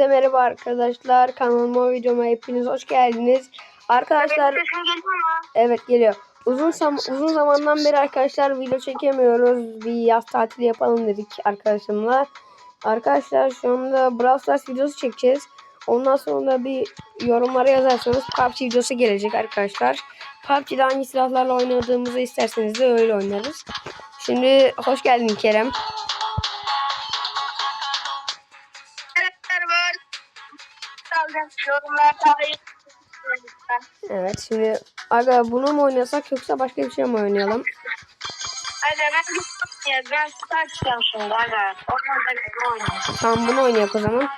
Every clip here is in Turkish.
Herkese merhaba arkadaşlar. Kanalıma videoma hepiniz hoş geldiniz. Arkadaşlar evet geliyor. Uzun zam- uzun zamandan beri arkadaşlar video çekemiyoruz. Bir yaz tatili yapalım dedik arkadaşımla. Arkadaşlar şu anda Brawl Stars videosu çekeceğiz. Ondan sonra bir yorumlara yazarsanız PUBG videosu gelecek arkadaşlar. PUBG'de hangi silahlarla oynadığımızı isterseniz de öyle oynarız. Şimdi hoş geldin Kerem. Evet şimdi aga bunu mu oynasak yoksa başka bir şey mi oynayalım? Hadi ben ya. Ben star çıkacağım şimdi. Bir oynayayım. Tamam bunu oynayak o zaman.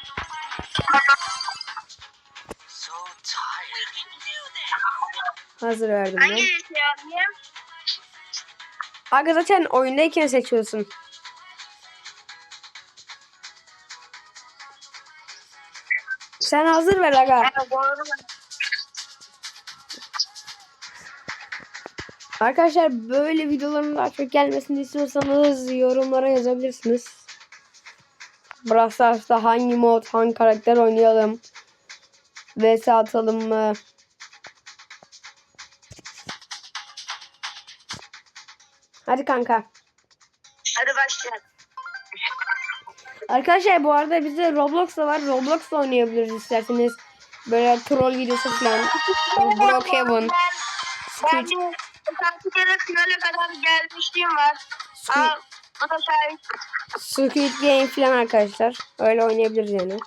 Hazır verdim ben. Hangi şey yapayım? Aga zaten oyundayken seçiyorsun. Sen hazır ver aga. Ben doğru Arkadaşlar böyle videoların daha çok gelmesini istiyorsanız yorumlara yazabilirsiniz. Brawl Stars'ta hangi mod, hangi karakter oynayalım? VS atalım mı? Hadi kanka. Hadi başlayalım. Arkadaşlar bu arada bizde Roblox da var. Roblox da oynayabiliriz isterseniz. Böyle troll videosu falan. Brookhaven. Ben Squid, kere finale kadar gelmişliğim var. Squid, Aa, bu da şahit. Squid Game falan arkadaşlar. Öyle oynayabiliriz yani.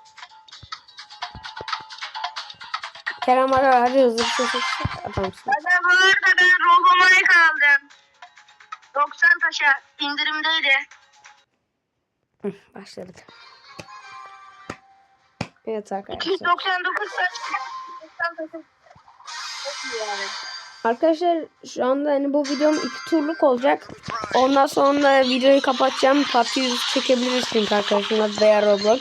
Kerem ara hadi hızlı bir şey. Adamsın. Hadi bu arada ben Roboma'ya kaldım. 90 taşa indirimdeydi. Hı, Başladık. Evet arkadaşlar. 299 taş. 90 taşa. Çok iyi yani. Arkadaşlar şu anda hani bu videom iki turluk olacak. Ondan sonra videoyu kapatacağım. PUBG çekebiliriz çünkü arkadaşımla veya Roblox.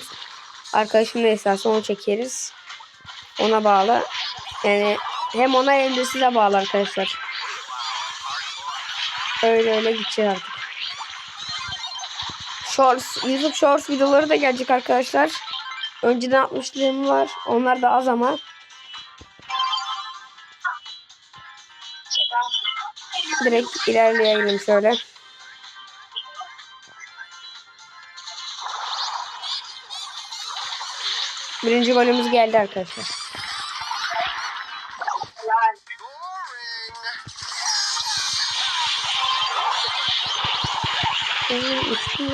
Arkadaşım ne isterse onu çekeriz. Ona bağlı. Yani hem ona hem de size bağlı arkadaşlar. Öyle öyle gideceğiz artık. Shorts, YouTube Shorts videoları da gelecek arkadaşlar. Önceden atmışlığım var. Onlar da az ama. Direkt ilerleyelim şöyle. Birinci golümüz geldi arkadaşlar.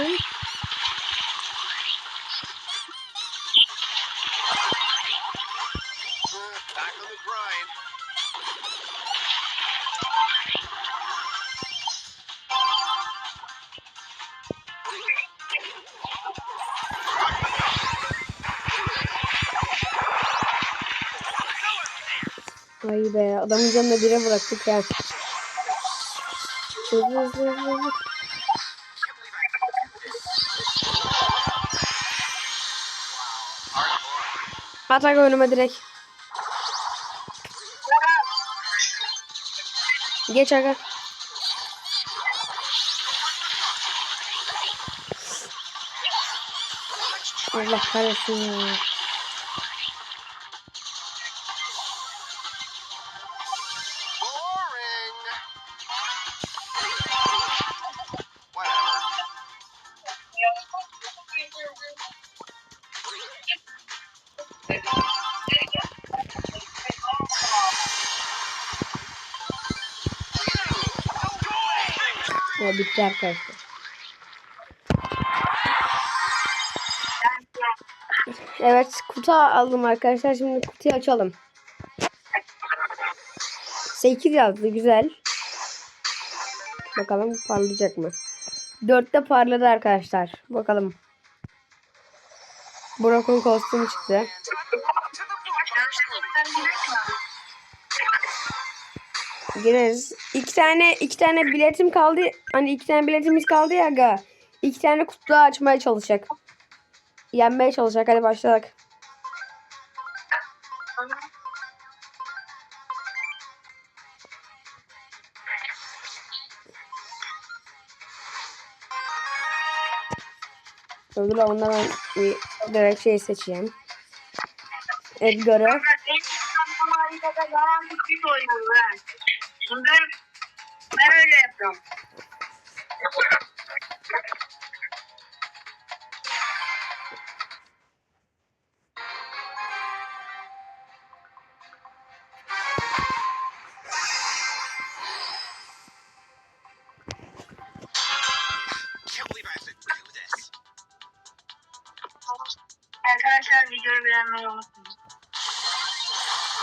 Boring. Ay be adamın canına bire bıraktık ya. Hızlı hızlı hızlı. hızlı. At aga önüme direkt. Geç aga. Allah kahretsin ya. Ya bitti arkadaşlar. Evet kutu aldım arkadaşlar. Şimdi kutuyu açalım. 8 yazdı güzel. Bakalım parlayacak mı? 4'te parladı arkadaşlar. Bakalım. Brock'un kostümü çıktı. Gireriz. İki tane iki tane biletim kaldı. Hani iki tane biletimiz kaldı ya aga. İki tane kutu açmaya çalışacak. Yenmeye çalışacak. Hadi başladık. Dur ondan ben direkt şey seçeyim. Edgar'ı. Ben öyle yapıyorum. Arkadaşlar videoyu beğenmeyi unutmayın.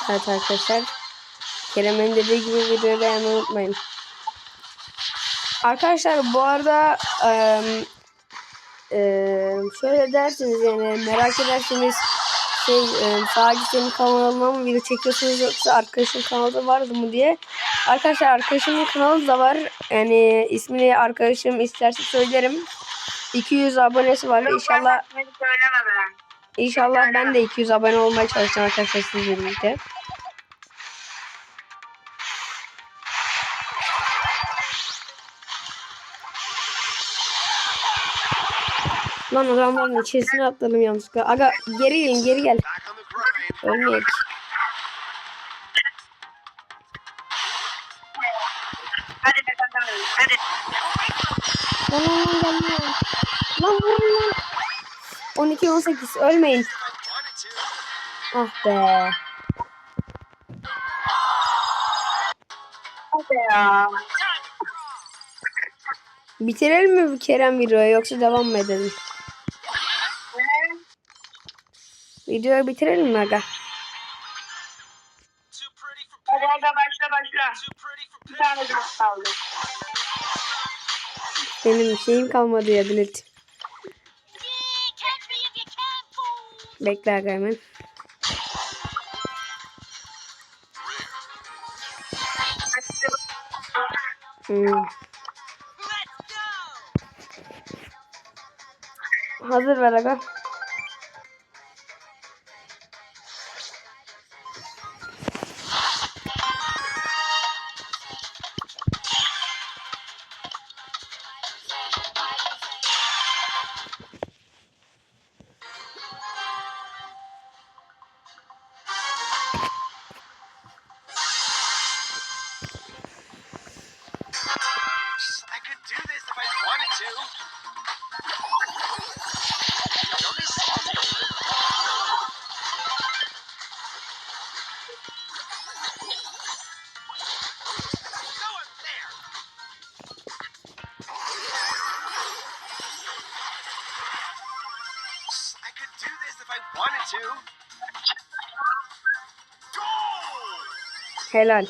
Evet arkadaşlar. Kerem'in dediği gibi videoyu beğenmeyi unutmayın. Arkadaşlar bu arada eee eee, şöyle dersiniz yani merak ederseniz şey eee, sadece senin kanalına mı video çekiyorsunuz yoksa arkadaşın kanalı var mı diye. Arkadaşlar arkadaşımın kanalı da var. Yani ismini arkadaşım isterse söylerim. 200 abonesi var. İnşallah Beni söyleme be. İnşallah ben de 200 abone olmaya çalışacağım arkadaşlar sizle birlikte. Lan adamların içerisine atladım yanlışlıkla. Aga geri gelin geri gel. Ölmeyek. Hadi. Hadi. Lan lan lan lan lan. Lan vurun lan. 12 18 ölmeyin. Wanted to. Ah be. Ya. Bitirelim mi bu Kerem videoyu yoksa devam mı edelim? Videoyu bitirelim mi aga? Hadi hadi başla başla. Bir tane daha kaldı. Benim şeyim kalmadı ya bilet. Bekle aga hemen. Hmm. Hazır ver aga. Helal.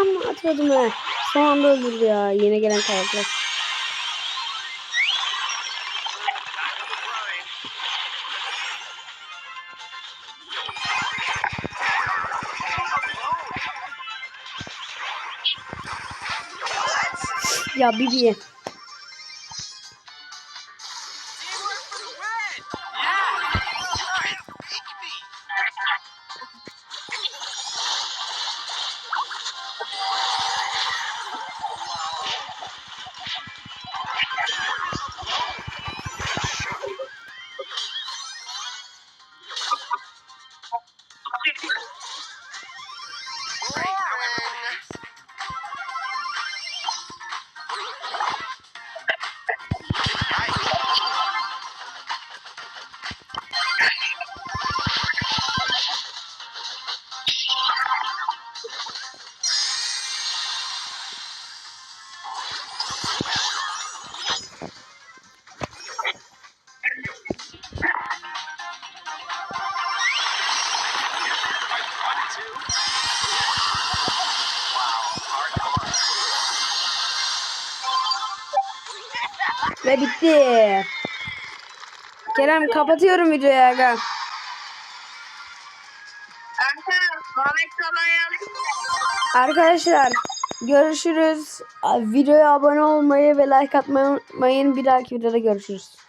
Lan tam atıyordum ha. Son anda öldürdü ya yeni gelen grind. Ya Bibi. Ve bitti. Kerem kapatıyorum videoyu aga. Arkadaşlar Görüşürüz. Videoya abone olmayı ve like atmayı unutmayın. Bir dahaki videoda görüşürüz.